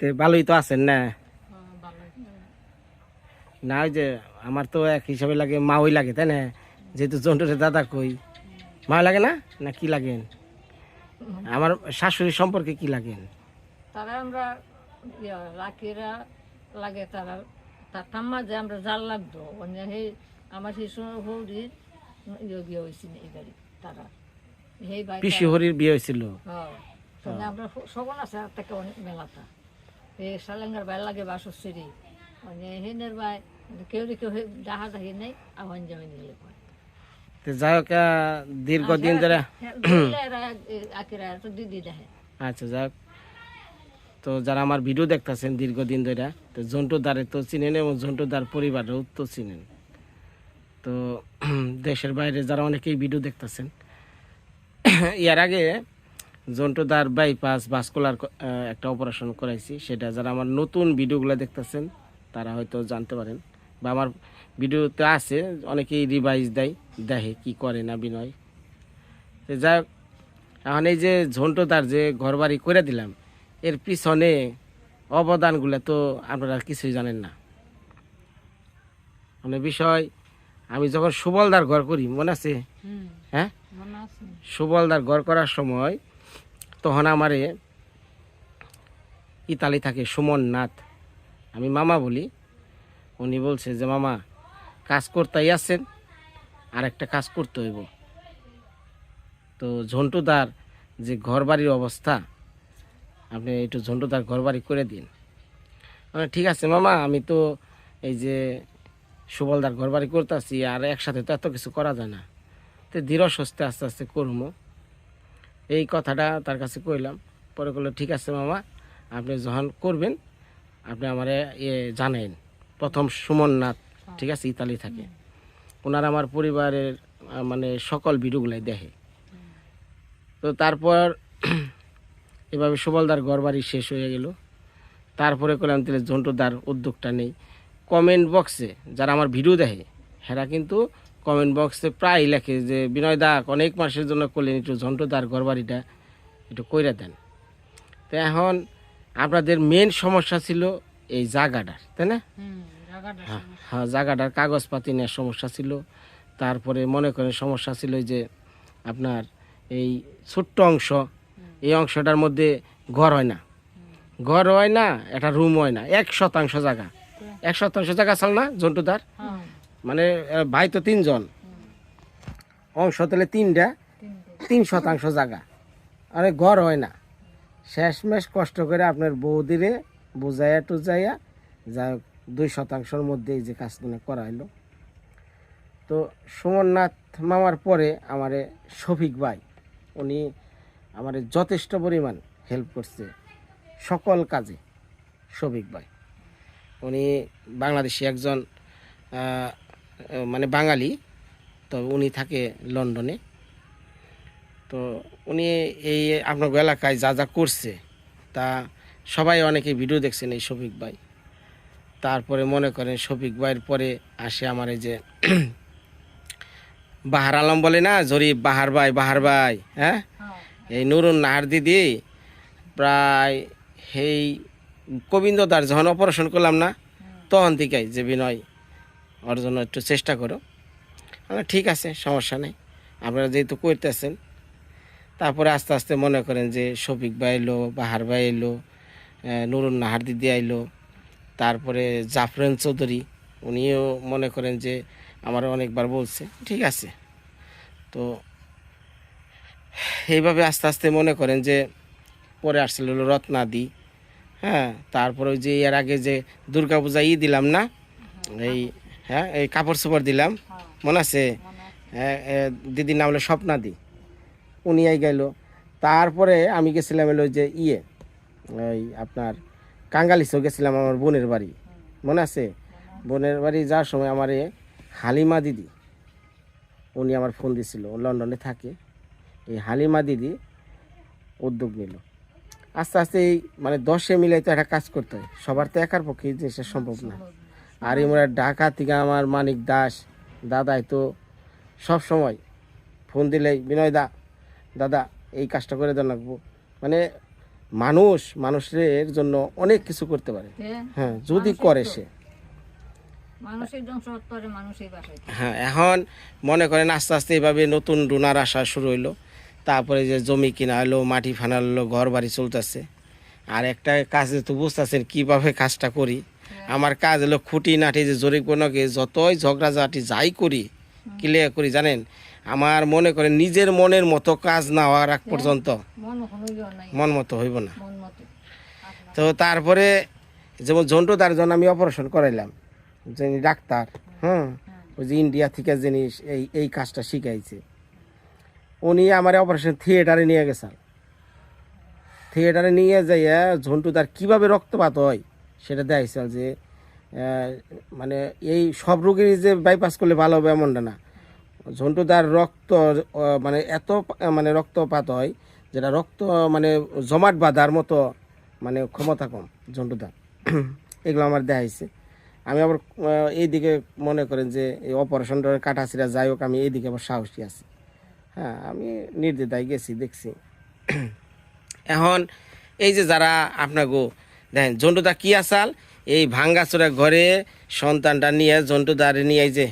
তো ভালোই তো আছেন না? হ্যাঁ, না ওই যে আমার তো এক হিসাবে লাগে মা ওই লাগে তাই না? যেহেতু জন্টুরে দাদা কই। মা লাগে না? না কি লাগেন? আমার শাশুড়ি সম্পর্কে কি লাগেন? তারা আমরা লাগে তারা তার ঠাম্মা যে আমরা জাল লাগতো সেই আমার সেই সময় হৌরি ইয়ে বিয়ে হয়েছিল এই তারা। সেই পিসি হরির বিয়ে হয়েছিল? হ্যাঁ আমরা সবন আছে থেকে অনেক সালেঙ্গার বাইর লাগে বাসশ্রী অন্য হেনের বাই কেউ কেউ ডাহা ডাহি নেই আহ্বান জামি নিলে তো যাই হোক দীর্ঘদিন ধরে আকিরা তো দিদি দেখে। আচ্ছা যাক তো যারা আমার ভিডিও দেখতেছেন দীর্ঘদিন ধরে তো জন্টু দ্বারে তো চিনেন এবং জন্টু দ্বার পরিবারেও তো চিনেন। তো দেশের বাইরে যারা অনেকেই ভিডিও দেখতেছেন এর আগে জন্টু দ্বার বাইপাস ভাস্কুলার একটা অপারেশন করাইছি। সেটা যারা আমার নতুন ভিডিওগুলো দেখতেছেন তারা হয়তো জানতে পারেন। বা আমার ভিডিওতে আছে অনেকেই রিভাইজ দেয় দেখে কি করে না বিনয়। যাই হোক, এখন এই যে ঝন্টুদার যে ঘর বাড়ি করে দিলাম এর পিছনে অবদানগুলো তো আপনারা কিছুই জানেন না। মানে বিষয় আমি যখন সুবলদার ঘর করি মনে আছে? হ্যাঁ? সুবলদার ঘর করার সময় তখন আমারে ইতালি থাকে সুমন নাথ। আমি মামা বলি, উনি বলছে যে, মামা, কাজ করতেই আছেন আর একটা কাজ করতে হইব। তো ঝন্টুদার যে ঘর বাড়ির অবস্থা, আপনি একটু ঝন্টুদার ঘর বাড়ি করে দিন। ঠিক আছে মামা, আমি তো এই যে সুবলদার ঘর বাড়ি করতেছি, আর একসাথে তো এত কিছু করা যায় না। তো ধীর সুস্থে আস্তে আস্তে করব এই কথাটা তার কাছে কইলাম। পরে করল ঠিক আছে মামা, আপনি যখন করবেন, আপনি আমারে জানেন প্রথম সুমন নাথ, ঠিক আছে, ইতালি থাকে। ওনার আমার পরিবারের মানে সকল ভিডিওগুলাই দেখে। তো তারপর এভাবে সুবলদার ঘর বাড়ি শেষ হয়ে গেল। তারপরে করলাম তাহলে ঝন্টুদার উদ্যোগটা নেই। কমেন্ট বক্সে যারা আমার ভিডিও দেখে, হেরা কিন্তু কমেন্ট বক্সে প্রায় লেখে যে বিনয় দা অনেক মাসের জন্য করলেন একটু ঝন্টুদার ঘর বাড়িটা একটু কইরা দেন। তো এখন আপনাদের মেন সমস্যা ছিল এই জায়গাটার তাই না? হ্যাঁ হ্যাঁ জায়গাটার কাগজপাতি নেওয়ার সমস্যা ছিল। তারপরে মনে করেন সমস্যা ছিল যে আপনার এই ছোট্ট অংশ এই অংশটার মধ্যে ঘর হয় না। ঘর হয় না একটা রুম হয় না। এক শতাংশ জায়গা। এক শতাংশ জায়গা চাল না জন্টুদার হ্যাঁ। মানে ভাই তো তিনজন। অংশ তাহলে তিনটা। তিন শতাংশ জায়গা। আরে, ঘর হয় না। শেষমেশ কষ্ট করে আপনার বৌদিরে বুঝাইয়া টুজাইয়া যা দুই শতাংশের মধ্যে এই যে কাজগুলো করা হলো তো সুমননাথ মামার পরে আমারে শফিক ভাই, উনি আমারে যথেষ্ট পরিমাণ হেল্প করছে সকল কাজে, শফিক ভাই। উনি বাংলাদেশি একজন মানে বাঙালি। তো উনি থাকে লন্ডনে। তো উনি এই আপনার এলাকায় যা যা করছে তা সবাই অনেকে ভিডিও দেখছেন এই শফিক ভাই। তারপরে মনে করেন শফিক ভাইয়ের পরে আসে আমার এই যে বাহার আলম বলে না জরিফ বাহার ভাই বাহার ভাই হ্যাঁ? হ্যাঁ। এই নুরুন নাহার দিদি প্রায় সেই গোবিন্দদার যখন অপারেশন করলাম না তখন থেকেই যে বিনয় ওর জন্য একটু চেষ্টা করো। আমরা ঠিক আছে, সমস্যা নেই। আপনারা যেহেতু করতেছেন তারপরে আস্তে আস্তে মনে করেন যে শফিক ভাই এলো, বাহার ভাই এলো নুরুন নাহার দিদি আইলো, তারপরে জাফরান চৌধুরী, উনিও মনে করেন যে আমার অনেকবার বলছে, ঠিক আছে। তো এইভাবে আস্তে আস্তে মনে করেন যে পরে আসছিল হলো রত্নাদি হ্যাঁ তারপরে যে এর আগে যে দুর্গা পূজা ই দিলাম না, এই হ্যাঁ এই কাপড় চোপড় দিলাম। হ্যাঁ। মনে আছে? হ্যাঁ, দিদির নাম হলো স্বপ্নাদি। উনি আই গেল তারপরে আমি গেছিলাম হলো যে ইয়ে ওই আপনার কাঙ্গালিসও গেছিলাম আমার বোনের বাড়ি। মনে আছে? বোনের বাড়ি যাওয়ার সময় আমার এ হালিমা দিদি উনি আমার ফোন দিছিল। ও লন্ডনে থাকে। এই হালিমা দিদি উদ্যোগ নিল। আস্তে আস্তে এই মানে দশে মিলে তো একটা কাজ করতে হয়। সবার তো একার পক্ষে এই জিনিসটা সম্ভব না। আর এমরা ঢাকা থেকে আমার মানিক দাস দাদাই তো সব সময় ফোন দিলেই বিনয় দা দাদা এই কাজটা করে দেন লাগবো। মানে মানুষ মানুষের জন্য অনেক কিছু করতে পারে। হ্যাঁ হ্যাঁ যদি করে সে। হ্যাঁ এখন মনে করেন আস্তে আস্তে এইভাবে নতুন ডোনার আসা শুরু হইল। তারপরে যে জমি কিনা হলো মাটি ফানা হলো ঘর বাড়ি চলতেছে। আর একটা কাজে তো বুঝতেছেন কীভাবে কাজটা করি? আমার কাজ হলো খুঁটি নাটি যে জরিপ কোনোকে যতই ঝগড়াঝাটি যাই করি ক্লিয়ার করি জানেন? আমার মনে করে নিজের মনের মতো কাজ না হওয়ার আগ পর্যন্ত মন মতো হইব না। তো তারপরে যেমন জন্টু তার জন্য আমি অপারেশন করাইলাম যিনি ডাক্তার হুম? ওই যে ইন্ডিয়া থেকে জিনিস এই এই কাজটা শিখাইছে। উনি আমার অপারেশন থিয়েটারে নিয়ে গেছেন। থিয়েটারে নিয়ে যাইয়া ঝন্টু তার কীভাবে রক্তপাত হয় সেটা দেখাইছিল যে মানে এই সব রোগীরই যে বাইপাস করলে ভালো হবে এমনটা না। ঝন্টু তার রক্ত মানে এত মানে রক্তপাত হয় যেটা রক্ত মানে জমাট বাঁধার মতো মানে ক্ষমতা কম ঝন্টুদার। এগুলো আমার দেখাইছে আমি আবার এইদিকে মনে করেন যে এই অপারেশনটা কাটাছিরা যাই হোক, আমি এইদিকে আবার সাহসী আছি। হ্যাঁ আমি নির্দ্বিধায় গেছি, দেখছি। এখন এই যে যারা আপনাকে দেখেন, জন্টুদা কি আসাল? এই ভাঙ্গাচোরা ঘরে সন্তানটা নিয়ে, জন্টুদারে নিয়ে এই যে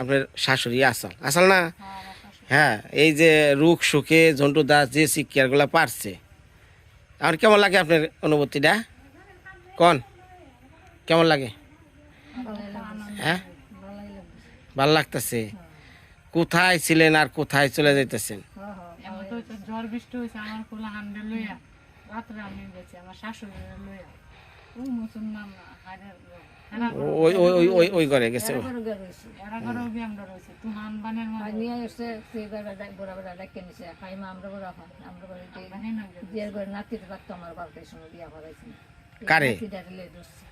আপনার শাশুড়ি আসাল। আসাল না? হ্যাঁ এই যে রুখ সুখে জন্টুদা যে শিক্ষারগুলো পারছে। আর কেমন লাগে আপনার অনুভূতিটা? কন? কেমন লাগে? হ্যাঁ? ভালো লাগতেছে? কোথায় ছিলেন আর কোথায় চলে যাইতেছেন? বৃষ্টি হয়েছে আমার খোলা লইয়া। রাত্রে আমি গেছি আমার শাশুড়ি লইয়া। ও মুসলমান হাজার ওই ওই ওই ওই ওই ঘরে গেছে ও। এরপরে গেল হয়েছে এরা ঘরে বি রয়েছে। তুহান বানের আর মধ্যে নিয়ে এসে সেই বেড়া বড়া বেড়া ডাকে নিছে খাইমা আমরা বড়া খাই আমরা বলে বিয়ের করে নাতির বাচ্চা আমার বাড়িতে সঙ্গে বিয়া করাইছি কারে? নাতিটা লে ধরছি।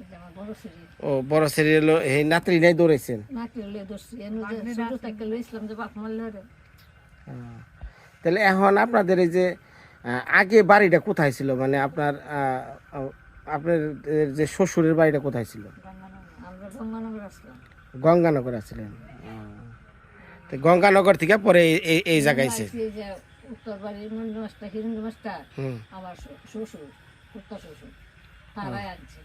এই যে আমার বড় সিঁড়ি ও বড় সিরিয়াল এই নাতরি নাই দৌড়াইছেন। তাহলে এখন আপনাদের এই যে আগে বাড়িটা কোথায় ছিল? মানে আপনার আপনার যে শ্বশুরের বাড়িটা কোথায় ছিল? আমরা গঙ্গানগর আছিলেন তো গঙ্গানগর থেকে পরে এই- এই জায়গায় এসে এই যে উত্তর বাড়ির নন্দী মাস্টার হিরন্দ মাস্টার আমার শ্বশুর উত্তর শ্বশুর তারাই আনছে।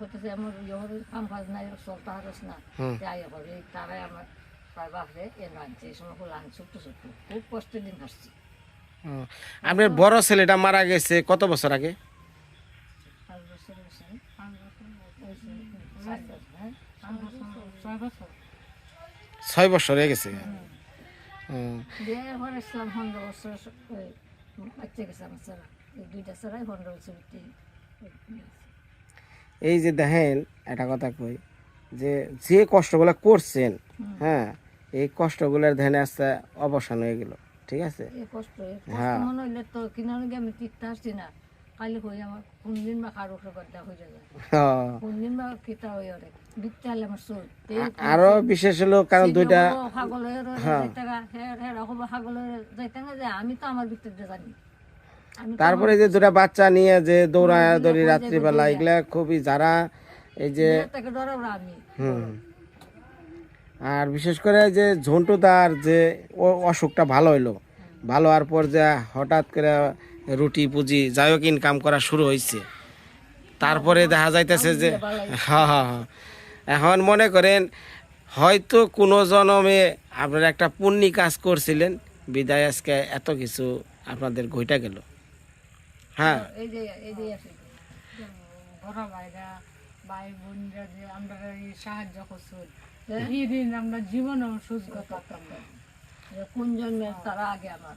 হতেছে আমার ইহর কাম কাজ নাই সব তাহারস না। যাই হবে তারাই আমার বাপরে আনছে। এই সময় আনছে ছোট্ট ছোট্ট খুব কষ্টের দিন আসছে আপনার বড় ছেলেটা মারা গেছে কত বছর আগে? ছয় বছর হয়ে গেছে। এই যে দেখেন একটা কথা কই যে যে কষ্টগুলো করছেন হ্যাঁ এই কষ্টগুলোর ধ্যানে আস্তে অবসান হয়ে গেল। ঠিক আছে? হ্যাঁ। কালি হয়ে আমার কোন দিন বা কারও গড্ডা হয়ে যাবে। ও, কোন দিন বা কিতা হয়ে ওরে বিকতে হলে আমার চোর। আরও বিশেষ হলো কারণ দুইটা হাগলের হ্যাঁ। হাগলের যাইতে না যে আমি তো আমার ভিতরে জানি। তারপরে যে দুটা বাচ্চা নিয়ে যে দৌড়া দৌড়ি রাত্রিবেলা এগুলা খুবই যারা এই যে আমি। হুম। আর বিশেষ করে যে ঝন্টুদার যে ও- অসুখটা ভালো হইল, ভালো হওয়ার পর যে হঠাৎ করে রুটি, পুঁজি যাই হোক ইনকাম করা শুরু হয়েছে তারপরে দেখা যাইতেছে যে হ্যাঁ হ্যাঁ হ্যাঁ। এখন মনে করেন, হয়তো কোনো জনমে আপনারা একটা পুণ্যি কাজ করছিলেন, বিদায় আজকে এত কিছু আপনাদের ঘইটা গেল। হ্যাঁ। যে যে যে আমরা সাহায্য করছ এই দিন আমরা জীবনেও না। কোন জন্মের তারা আগে আমার।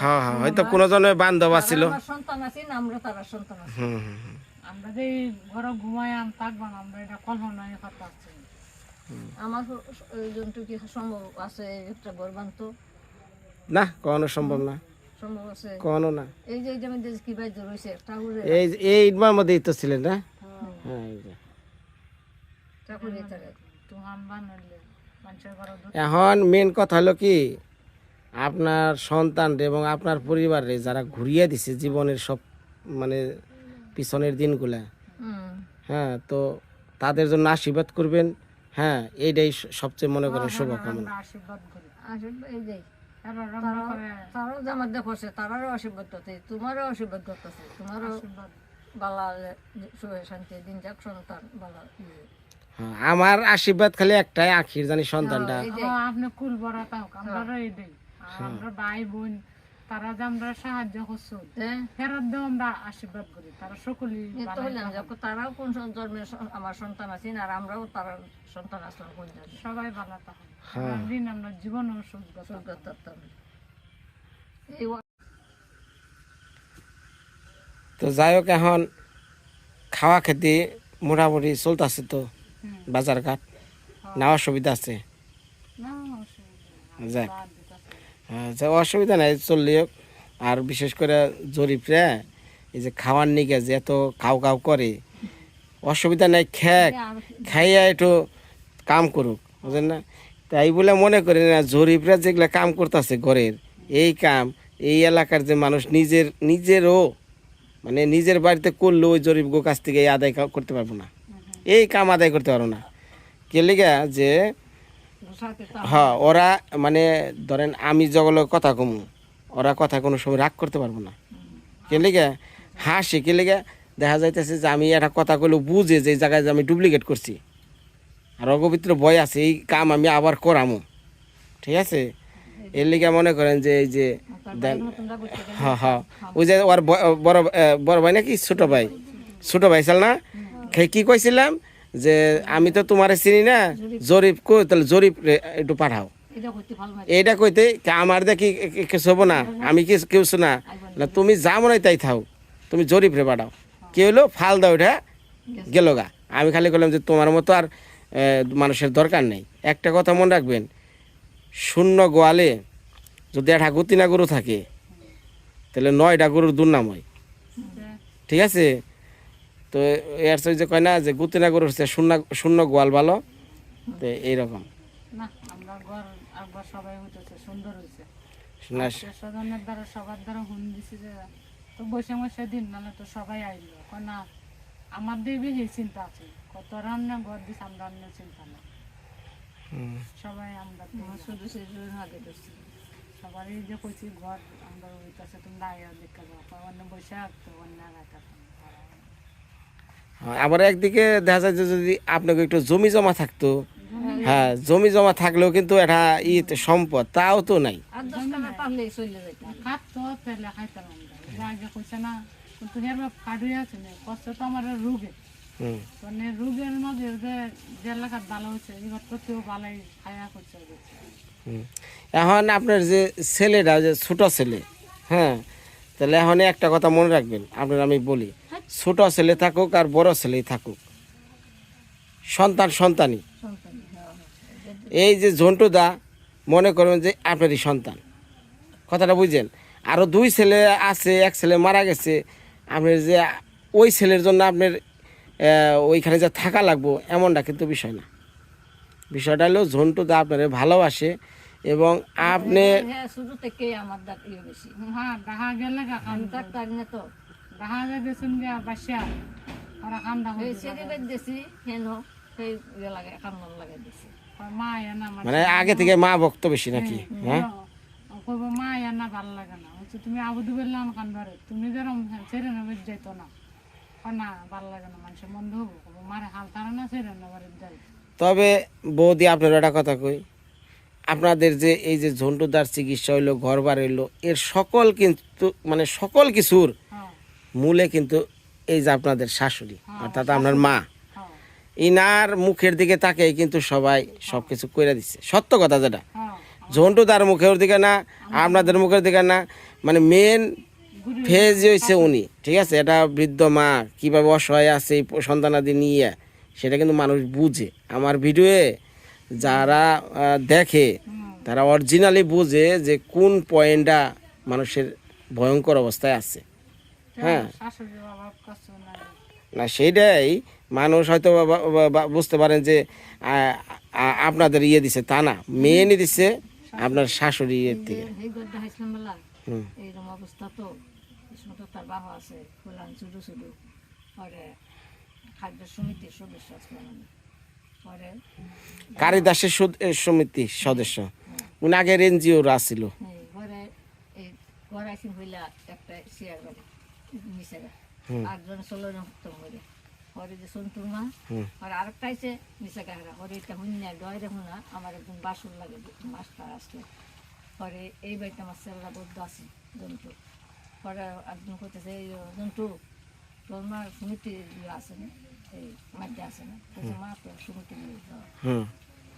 হ্যাঁ হ্যাঁ হয়তো কোনো বান্ধব সন্তান আছে না আমরা তারা সন্তান আছে। আমরা যে ঘরে থাকব না আমরা এটা কল্পনায় কথা পাচ্ছি আমার ওই জন্তু কি সম্ভব আছে একটা গর্বান্ত না কখনো সম্ভব না। সম্ভব আছে? কখনো না। এই যে এই কি রয়েছে মধ্যেই তো ছিলেন না? হ্যাঁ এই এখন মেন কথা হলো কি আপনার সন্তান এবং আপনার পরিবারে যারা ঘুরিয়ে দিছে জীবনের সব মানে পিছনের দিনগুলা হ্যাঁ তো তাদের জন্য আশীর্বাদ করবেন হ্যাঁ এইটাই সবচেয়ে মনে করেন শুভকামনা। আশীর্বাদ করি। আসলে এই যে তারা রান্না করে। তারাও যে দেখছে তারারও আশীর্বাদ করতে তোমারও আশীর্বাদ করতেছে তোমারও বালা সুখে শান্তি দিন যাক সন্তান বালা। হ্যাঁ, আমার আশীর্বাদ খালি একটাই আখির জানি সন্তানটা। এই যে ও, আপনি কুল বড়া তাও আমরা এই দেই। আমরা ভাই বোন তারা যে আমরা সাহায্য করছ হ্যাঁ। ফেরত দেও আমরা আশীর্বাদ করি তারা সকলেই তারাও কোন সন- আমার সন্তান আছেন আর আমরাও তার সন্তান আসলাম কোন জন্মে সবাই ভালো থাকে। হ্যাঁ। দিন আমরা জীবন তো যাই হোক এখন খাওয়া খেতে মোটামুটি চলতেছে তো। বাজার ঘাট না অসুবিধা আছে? যাক। হ্যাঁ, যে অসুবিধা নাই চললে হোক। আর বিশেষ করে জরিপরা এই যে খাওয়ার নিকে যে এত খাও খাও করে অসুবিধা নাই খেক। খাইয়া একটু কাম করুক বুঝলেন না? তাই বলে মনে করি না জরিপরা যেগুলা কাম করতেছে ঘরের এই কাম এই এলাকার যে মানুষ নিজের নিজেরও মানে নিজের বাড়িতে করলেও ওই জরিপ গো কাছ থেকে আদায় করতে পারব না। এই কাম আদায় করতে পারব না। কে লিগা যে হ্যাঁ ওরা মানে ধরেন আমি জগলে কথা কমু, ওরা কথা কোনো সময় রাগ করতে পারব না। কে লিগে হাসি, কে লিগে দেখা যাইতেছে যে আমি একটা কথা কইলেও বুঝে যে জায়গায় যে আমি ডুপ্লিকেট করছি। আর অগবিত্র বয় আছে, এই কাম আমি আবার করামো। ঠিক আছে? এর লিগে মনে করেন যে এই যে হ্যাঁ হ্যাঁ। ওই যে ওর বড় বড় ভাই নাকি? ছোট ভাই। ছোট ভাই, চাল না? কি কইছিলাম? যে আমি তো তোমারে চিনি না জরিপ কই তাহলে জরিপ একটু পাঠাও। এটা কইতে আমার দেখি কিছু হব না আমি কি কেউ না না তুমি যা মনে তাই থাও তুমি জরিপ রে পাঠাও। কি হলো ফাল দাও ওটা গেল গা। আমি খালি করলাম যে তোমার মতো আর মানুষের দরকার নেই। একটা কথা মনে রাখবেন শূন্য গোয়ালে যদি একটা গুতিনা গরু থাকে তাহলে নয়টা গরুর দুর্নাম হয়। ঠিক আছে? তো এর যে কয় না যে গুতিনা গরু হচ্ছে শূন্য শূন্য গোয়াল ভালো? তো এইরকম। না আমরা ঘর একবার সবাই হইতেছে সুন্দর হয়েছে না স্বজনের দ্বারা সবার দ্বারা হুন দিছি যে তো বসে বসে দিন নাহলে তো সবাই আইলো। না আমার দিয়ে বেশি চিন্তা আছে। কত রান্না ঘর দিস আমরা অন্য চিন্তা না। সবাই আমরা শুধু আগে সবারই যে কইছি ঘর আমরা তোমরা দেখা যাও। অন্য বসে থাকতো অন্য আবার একদিকে দেখা যায় যে যদি আপনাকে একটু জমি জমা থাকতো হ্যাঁ জমি জমা থাকলেও কিন্তু এটা ই সম্পদ তাও তো নাই। মানে। এখন আপনার যে ছেলেটা যে ছোট ছেলে হ্যাঁ তাহলে এখন একটা কথা মনে রাখবেন আপনার আমি বলি। ছোট ছেলে থাকুক আর বড় ছেলেই থাকুক। সন্তান সন্তানই। সন্তান। এই যে ঝন্টুদা মনে করবেন যে আপনারই সন্তান। কথাটা বুঝছেন আরও দুই ছেলে আছে, এক ছেলে মারা গেছে। আপনার যে ওই ছেলের জন্য আপনার ওইখানে যে থাকা লাগবো, এমনটা কিন্তু বিষয় না। বিষয়টা হলো ঝন্টুদা আপনারে ভালোবাসে এবং আপনি হ্যাঁ শুরু থেকেই আমার বাসা কান্দা হয়েছে দিছি হেন সেই ইয়ে লাগে লাগে দিছি। মা এনা মানে আগে থেকে মা ভক্ত বেশি নাকি? হ্যাঁ। কইব মা ভালো লাগে না। হচ্ছে তুমি আবুদু বললাম কান্দরে তুমি যেরকম ছেড়ে নেবে না। না ভালো লাগে না মানুষের মন্দ হব কইব মারে হাল তারা না ছেড়ে নেবার যাই। তবে বৌদি আপনার একটা কথা কই? আপনাদের যে এই যে ঝন্টুদার চিকিৎসা হইল ঘর বার হইল এর সকল কিন্তু মানে সকল কিছুর হ্যাঁ। মূলে কিন্তু এই যে আপনাদের শাশুড়ি অর্থাৎ আপনার মা। হ্যাঁ। ইনার মুখের দিকে তাকে কিন্তু সবাই সব কিছু করে দিচ্ছে সত্য কথা যেটা। হ্যাঁ ঝন্টুদার মুখের দিকে না আপনাদের মুখের দিকে না মানে মেন ফেজ হয়েছে উনি ঠিক আছে? এটা বৃদ্ধ মা কীভাবে অসহায় আছে এই সন্তানাদি নিয়ে সেটা কিন্তু মানুষ বুঝে। আমার ভিডিওয়ে যারা দেখে তারা অরিজিনালি বুঝে যে কোন পয়েন্টটা মানুষের ভয়ঙ্কর অবস্থায় আছে। হ্যাঁ। কষ্ট না সেইটাই মানুষ হয়তো বুঝতে পারেন যে আপনাদের ইয়ে দিছে তা না। মেয়ে নিয়ে দিছে আপনার শাশুড়ি ইয়ের থেকে। এই গদ্দা হাসলাম বেলা হুম। এইরকম অবস্থা তো তার বাবা আছে ছোটো ছোটো পরে খাদ্য সমিতির সদস্য পরে কারিদাসের সমিতি সদস্য। উনি আগের এনজিওর এই হইলা একটা শেয়ার বাড়ি মিশারা আটজন ষোলো জন যে সন্তুর মা হুম। আর আরেকটা আছে মিশা কাহারা এটা হুন্যা আমার একদম বাসন লাগে মাছটা আসলে পরে এই বাড়িতে আমার সেল্লা বদ্ধ আছে জন্তু। পরে একজন করতেছে এই জন্তু তোর মার সমিতি আছে না? এই মাঠে আছে না? মা তো সমিতি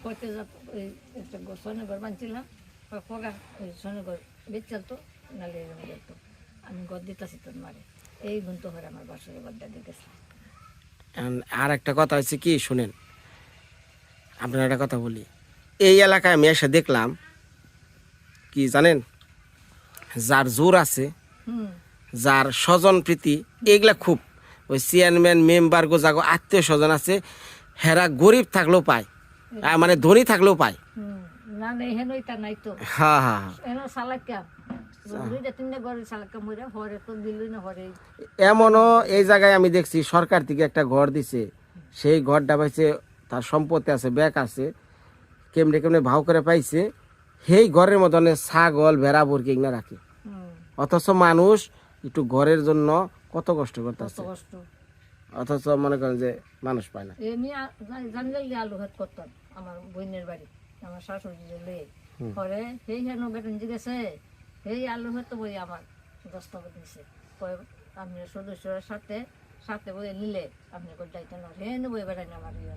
করতে একটা বানছিলাম বেচাল তো নালে আমি গদ দিতেছি এই আমার বাসরে দিতেছে। আর একটা কথা হচ্ছে কি শুনেন আপনার একটা কথা বলি। এই এলাকায় আমি এসে দেখলাম কি জানেন যার জোর আছে যার স্বজন প্রীতি এগুলা খুব। ওই চেয়ারম্যান মেম্বার গোজাগো আত্মীয় স্বজন আছে হেরা গরিব থাকলেও পায় মানে ধনী থাকলেও পায়। হ্যাঁ হ্যাঁ হ্যাঁ। ঘরে না হরে। এমনও এই জায়গায় আমি দেখছি সরকার থেকে একটা ঘর দিছে। সেই ঘরটা পাইছে তার সম্পত্তি আছে ব্যাগ আছে কেমনে কেমনে ভাও করে পাইছে। সেই ঘরের মতনে ছাগল ভেড়া বুরকি এগুলো রাখে। অথচ মানুষ একটু ঘরের জন্য কত কষ্ট করতেছে। অথচ মনে করেন যে মানুষ পায় না। আলু ভাত করতাম আমার বোনের বাড়ি আমার শাশুড়ি পরে সেই হেন বেতন জিগেছে সেই আলু ভাত তো বই আমার দশ টাকা পরে আপনি সদস্যর সাথে সাথে বই নিলে আপনি করে যাইতেন না। হেন বই বেড়াই আমার ইয়ে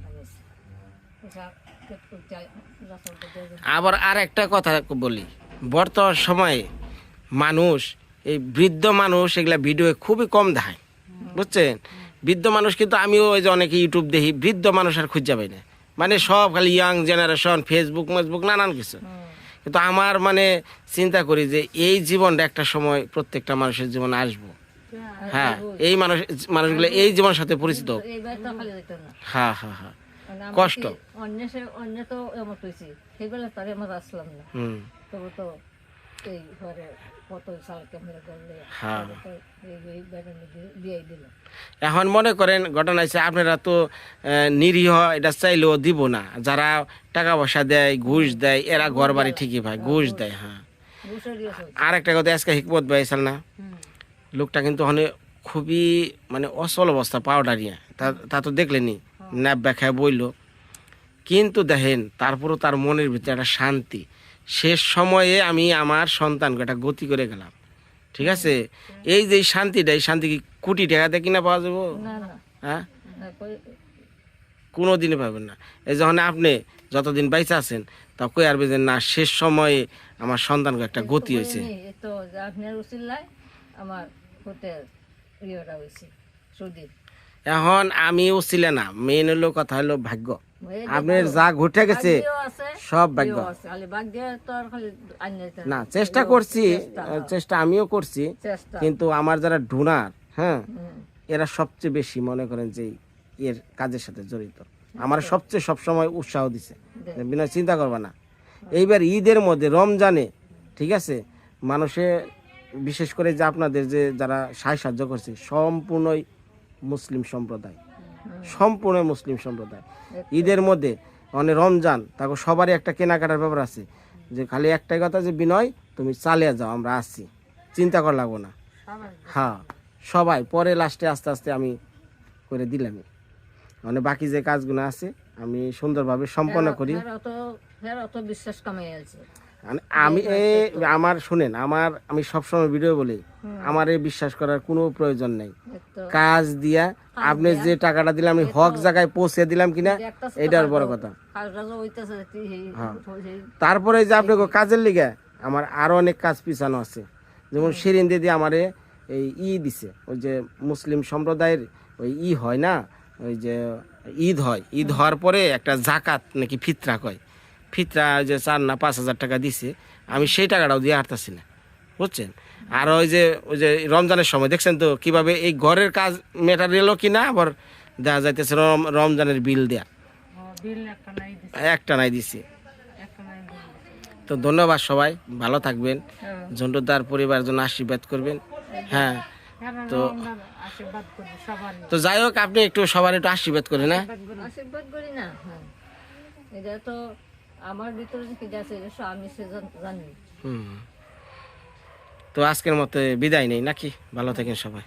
আবার আর একটা কথা বলি। বর্তমান সময়ে মানুষ এই বৃদ্ধ মানুষ এগুলা ভিডিও খুবই কম দেখায়। বুঝছেন? বৃদ্ধ মানুষ কিন্তু আমিও ওই যে অনেকে ইউটিউব দেখি বৃদ্ধ মানুষ আর খুঁজে পাই না। মানে সব খালি ইয়াং জেনারেশন ফেসবুক মেসবুক নানান কিছু। কিন্তু আমার মানে চিন্তা করি যে এই জীবনটা একটা সময় প্রত্যেকটা মানুষের জীবনে আসব। হ্যাঁ এই মানুষ মানুষগুলো এই জীবনের সাথে পরিচিত। হ্যাঁ হ্যাঁ হ্যাঁ। মানে কষ্ট। অন্য তো হ্যাঁ। এখন মনে করেন ঘটনা হচ্ছে আপনারা তো নিরীহ এটা চাইলেও দিব না। যারা টাকা পয়সা দেয় ঘুষ দেয় এরা ঘর বাড়ি ঠিকই ভাই ঘুষ দেয় হ্যাঁ। আর একটা কথা আজকে হিকমত ভাইসাল না? লোকটা কিন্তু ওখানে খুবই মানে অসল অবস্থা পাউডারিয়া। তা তা তো দেখলেনি ন্যাপ ব্যাখ্যায় বইল। কিন্তু দেখেন তারপরও তার মনের ভিতরে একটা শান্তি। শেষ সময়ে আমি আমার সন্তানকে একটা গতি করে গেলাম। ঠিক আছে? এই যে শান্তিটা এই শান্তি কি কোটি টাকাতে কিনা পাওয়া যাব? হ্যাঁ? কোনো দিনই পাবেন না। এই যখন আপনি যতদিন বাইচে আছেন তা কই আরবে যে না শেষ সময়ে আমার সন্তানকে একটা গতি হয়েছে। তো আপনার আমার হোটেল ইয়েটা হয়েছে সুদীপ এখন আমিও উচিলে না মেন হলো কথা হলো ভাগ্য। আপনার যা ঘটে গেছে সব ভাগ্য। না চেষ্টা করছি চেষ্টা আমিও করছি কিন্তু আমার যারা ডোনার হ্যাঁ এরা সবচেয়ে বেশি মনে করেন যে এর কাজের সাথে জড়িত। আমার সবচেয়ে সবসময় উৎসাহ দিছে। যে বিনয় চিন্তা করবা না। এইবার ঈদের মধ্যে রমজানে ঠিক আছে মানুষে বিশেষ করে যে আপনাদের যে যারা সাহায্য করছে সম্পূর্ণই মুসলিম সম্প্রদায়। সম্পূর্ণ মুসলিম সম্প্রদায়। ঈদের মধ্যে মানে রমজান তাকে সবারই একটা কেনাকাটার ব্যাপার আছে। যে খালি একটাই কথা যে বিনয় তুমি চালিয়ে যাও আমরা আসছি। চিন্তা করা লাগবো না। হ্যাঁ সবাই পরে লাস্টে আস্তে আস্তে আমি করে দিলামই মানে বাকি যে কাজগুলো আছে আমি সুন্দরভাবে সম্পন্ন করি। বিশ্বাস কমে মানে আমি আমার শুনেন আমার আমি সবসময় ভিডিও বলি আমার এই বিশ্বাস করার কোনো প্রয়োজন নেই। কাজ দিয়া আপনি যে টাকাটা দিলাম আমি হক জায়গায় পৌঁছে দিলাম কিনা এটার বড় কথা। সেই তারপরে যে আপনি কাজের লিগে আমার আরও অনেক কাজ পিছানো আছে। যেমন শিরিন দিদি আমারে এই ই দিছে ওই যে মুসলিম সম্প্রদায়ের ওই ই হয় না ওই যে ঈদ হয়। ঈদ হওয়ার পরে একটা জাকাত নাকি ফিতরা কয়। ফিতরা ওই যে চার না পাঁচ হাজার টাকা দিছে আমি সেই টাকাটাও দিয়ে হারতাছি না। বুঝছেন? আর ওই যে ওই যে রমজানের সময় দেখছেন তো কীভাবে এই ঘরের কাজ মেটারিয়ালও কিনা আবার দেখা যাইতেছে রম- রমজানের বিল দেয়া। বিল একটা নাই দিছে। তো ধন্যবাদ সবাই ভালো থাকবেন। হ্যাঁ। ঝন্টুদার পরিবার জন্য আশীর্বাদ করবেন। হ্যাঁ তো আশীর্বাদ করব সবার তো যাই হোক আপনি একটু সবার একটু আশীর্বাদ করেন হ্যাঁ? আশীর্বাদ করি না হ্যাঁ। এটা তো আমার ভিতরে কি আছে, এটা আমি সে জানি। তো আজকের মতে বিদায় নেই নাকি? ভালো থাকেন সবাই।